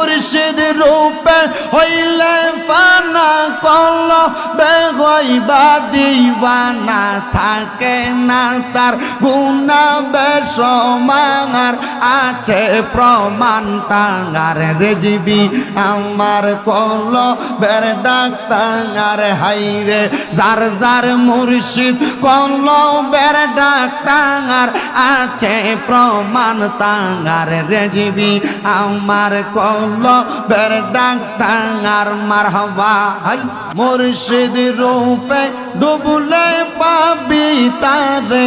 মুর্শিদ রূপে হইলে ফানা কল বেগইবা দিবানা থাকে না, তার গুণা বেসমাঙার আছে প্রমাণ তাঙার রেজিবি আমার কল বের ডাক ডাক্তাঙার হাইরে যার যার মুর্শিদ কল বের ডাক্তাঙার আছে প্রমাণ তাঙার রেজিবি আমার কল বের ডাক্তাঙার মারহবা, হাই। মুর্শিদ রূপে ডুবলে পাবি তারে,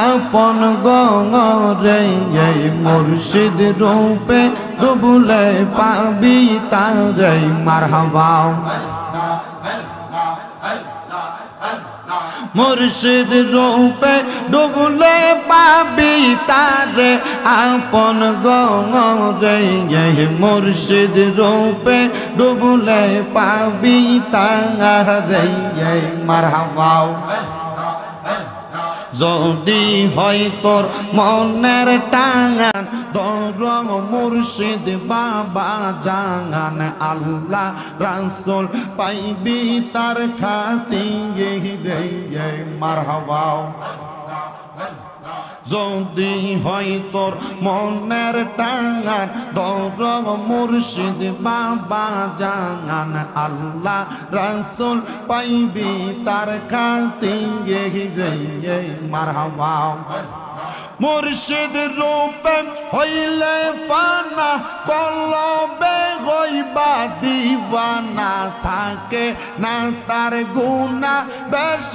আপন গরে এই মুর্শিদ রূপে ডুবলে পাবি তারে, মারহবা। মুর্শিদ রূপে ডুবলে পাবি তারে আপন গরে মুর্শিদ রূপে ডুবলে পাবি তারে মারহাবাও যদি হয় তোর মনের টাঙান দরং মুর্শিদ বাবা জাঙান আল্লাহ রাসুল পাইবি তার খাতি রে মারহাবাও যদি হয় তোর মনের টাঙান দরং মুর্শিদ বাবা জাঙান আল্লাহ রাসুল পাইবি তার খাতি রে মারহাবাও মুর্শিদ রূপে হইলে ফানা কলবে হইবা দিবানা থাকে না তার গুণা বেশ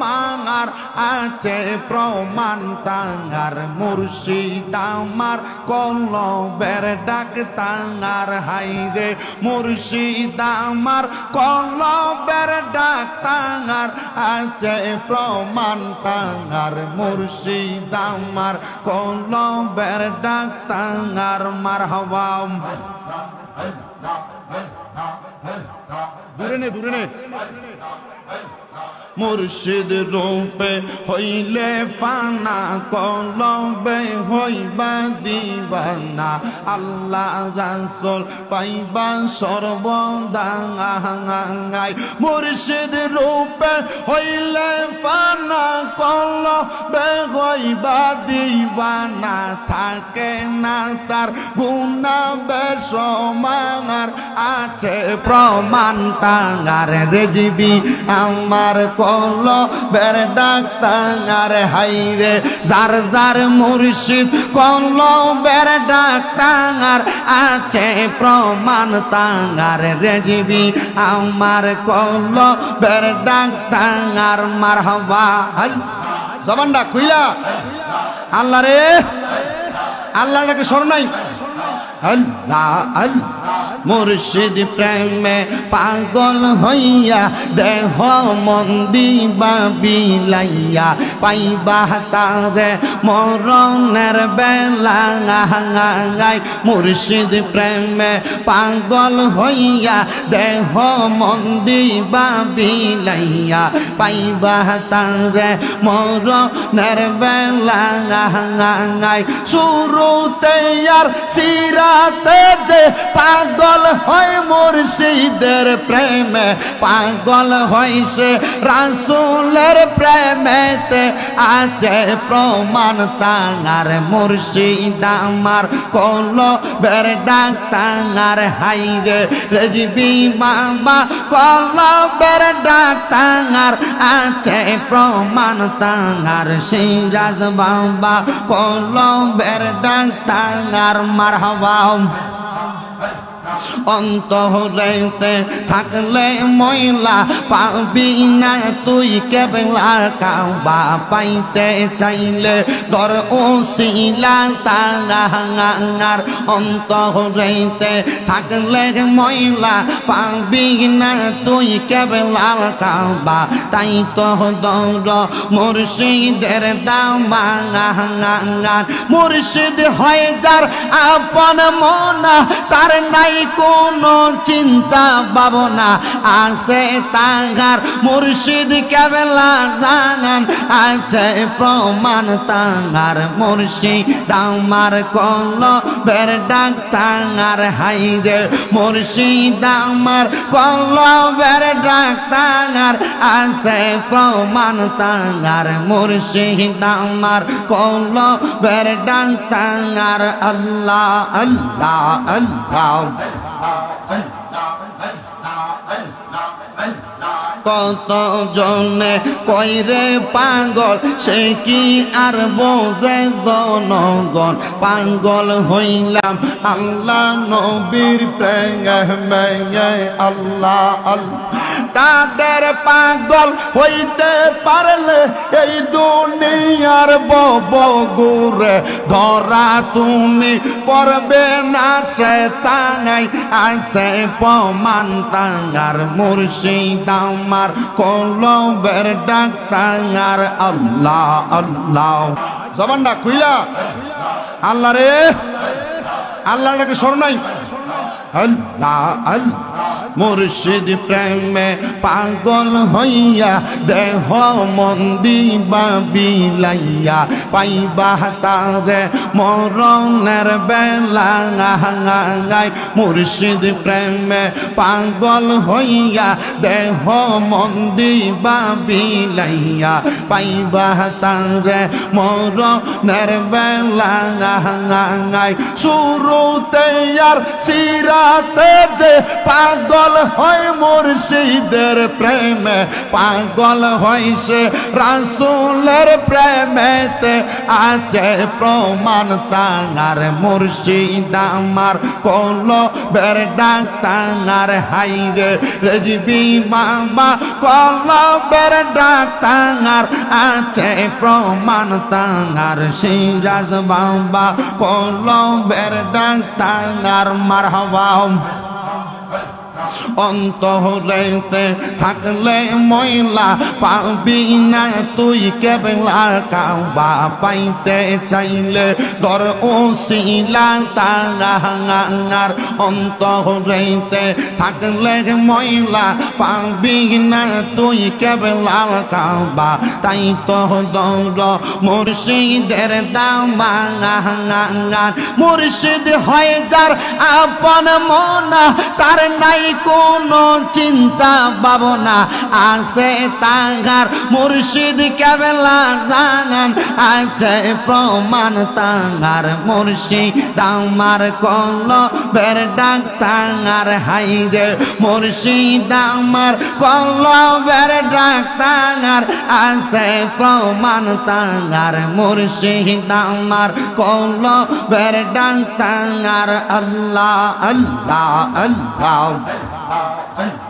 মাঙার আছে প্রমাণ তাঙার মুর্শিদ আমার কলবের ডাক তাঙার হাইরে মুর্শিদ আমার কলবের ডাক তাঙার আছে প্রমাণ তাঙার মুর্শিদ আমার কলবের ডাক তাঙার মার হওয়া দূরে নে দূরে নে মুর্শিদ রূপে হইলে ফানা, কলবে হইবা দিবানা আল্লাহ রাসুল পাইবা সর্বদাঙ্গাই মুর্শিদ রূপে হইলে ফানা, কলবে হইবা দিবানা থাকে না তার গুণা বেসমাঙার আছে প্রমাণ তাঙার রেজিবি আমার কল বের ডাক্তাঙার হাইরে যার যার মুর্শিদ কল বের ডাক্তাঙার আছে প্রমাণ তাঙার রেজিবি আমার কল বের ডাক্তাঙার মার হবা হাই। জবানটা খুইলা। আল্লাহ রে আল্লাহ নাকি স্মরণ নাই। আল্লাহ আল্লাহ। মুর্শিদ প্রেমে পাগল হইয়া দেহ মন্দি বিলাইয়া পাইবা তারে মরণের বেলা। মুর্শিদ প্রেমে পাগল হইয়া দেহ মন্দি বিলাইয়া পাইবা তারে মরণের বেলা। শুরুতে আর সিরাতে যে পাগল হয় মুর্শিদের প্রেমে, পাগল হইছে রাসুলের প্রেমেতে। আছে প্রমাণ তাঙার মুর্শিদ আমার কল বের ডাক তাঙার হাইরে। রেজিবি মামা কল বের ডাক তাঙার। আছে প্রমাণ তাঙার সিরাজ বাবা কল বের ডাক তাঙার মার ông অন্তরেতে থাকলে ময়লা পাবি না। তুই কেবলা কাবা পাইতে চাইলে দর ও শিলা তাঙার অন্তরেতে থাকলে ময়লা পাবি না। তুই কেবলা কাবা, তাই তো দৌড় মুর্শিদের দামাঙাঙাঙার মুর্শিদ হয় যার আপন মনা, তার নাই কোনো চিন্তা ভাবনা আছে তাহার মুর্শিদ কেবলা জানান, আছে প্রমাণ তাহার মুর্শিদ। আমার কল বের ডাক তাহার হাইরে মুর্শিদ, আমার কল বের ডাক তাহার, আছে প্রমাণ তাহার মুর্শিদ। আমার কল বের ডাক তাহার, আল্লাহ আল্লাহ আল্লাহ। কত জনে কইরে পাগল, সে কি আর বোঝে জনগণ? পাগল হইলাম আল্লাহ নবীর প্রেমে আল্লাহ আল্লাহ। তাদের পাগল হইতে পারলে এই দুনিয়ার ববগুরে ধরা তুমি পড়বে না সে তাঙাই আছে প্রমাণ তাঙ্গার, মুর্শিদ আমার কলবের ডাক তাঙ্গার। আল্লাহ আল্লাহ। জবানটা খুইলা। আল্লাহ রে। আল্লাহ নাকি স্মরণ নাই। আল্লাহ আল্লাহ মুর্শিদ প্রেমে পাগল হইয়া দেহ মন্দি বিলাইয়া পাইবা তারে মরণের বেলা মুর্শিদ প্রেমে পাগল হইয়া দেহ মন্দি বিলাইয়া। পাইবা তারে মরণের বেলা শুরুতে আর সিরাতে যে পাগল হয় মুর্শিদের প্রেমে, পাগল হয় সে রাসুলের প্রেমেতে আছে প্রমাণ তাঙার মুর্শিদ আমার কল বের ডাক তাঙার হাইরে রেজবি মামা, কল বের ডাক তাঙার আছে প্রমাণ তাঙার সিরাজ বাবা, কল বের ডাক তাঙার মারহাবাম অন্তরেতে থাকলে ময়লা পাবি না। তুই কেবলা কাবা পাইতে চাইলে দর ও শিলা তাগার অন্তরেতে থাকলে ময়লা পাবি না। তুই কেবলা কাবা, তাই তো দৌড় মুর্শিদের দামাঙ্গার মুর্শিদ হয় যার আপন মনা, তার নাই কোনো চিন্তা ভাবনা আছে তাহার মুর্শিদ কেবলা জানান, আছে প্রমাণ তাহার মুর্শিদ। আমার কল বের ডাক তাহার হাইরে মুর্শিদ, আমার কল বের ডাক তাহার, আছে প্রমাণ তাহার মুর্শিদ। আমার কল বের ডাক তাহার, আল্লাহ আল্লাহ আল্লাহ। ああ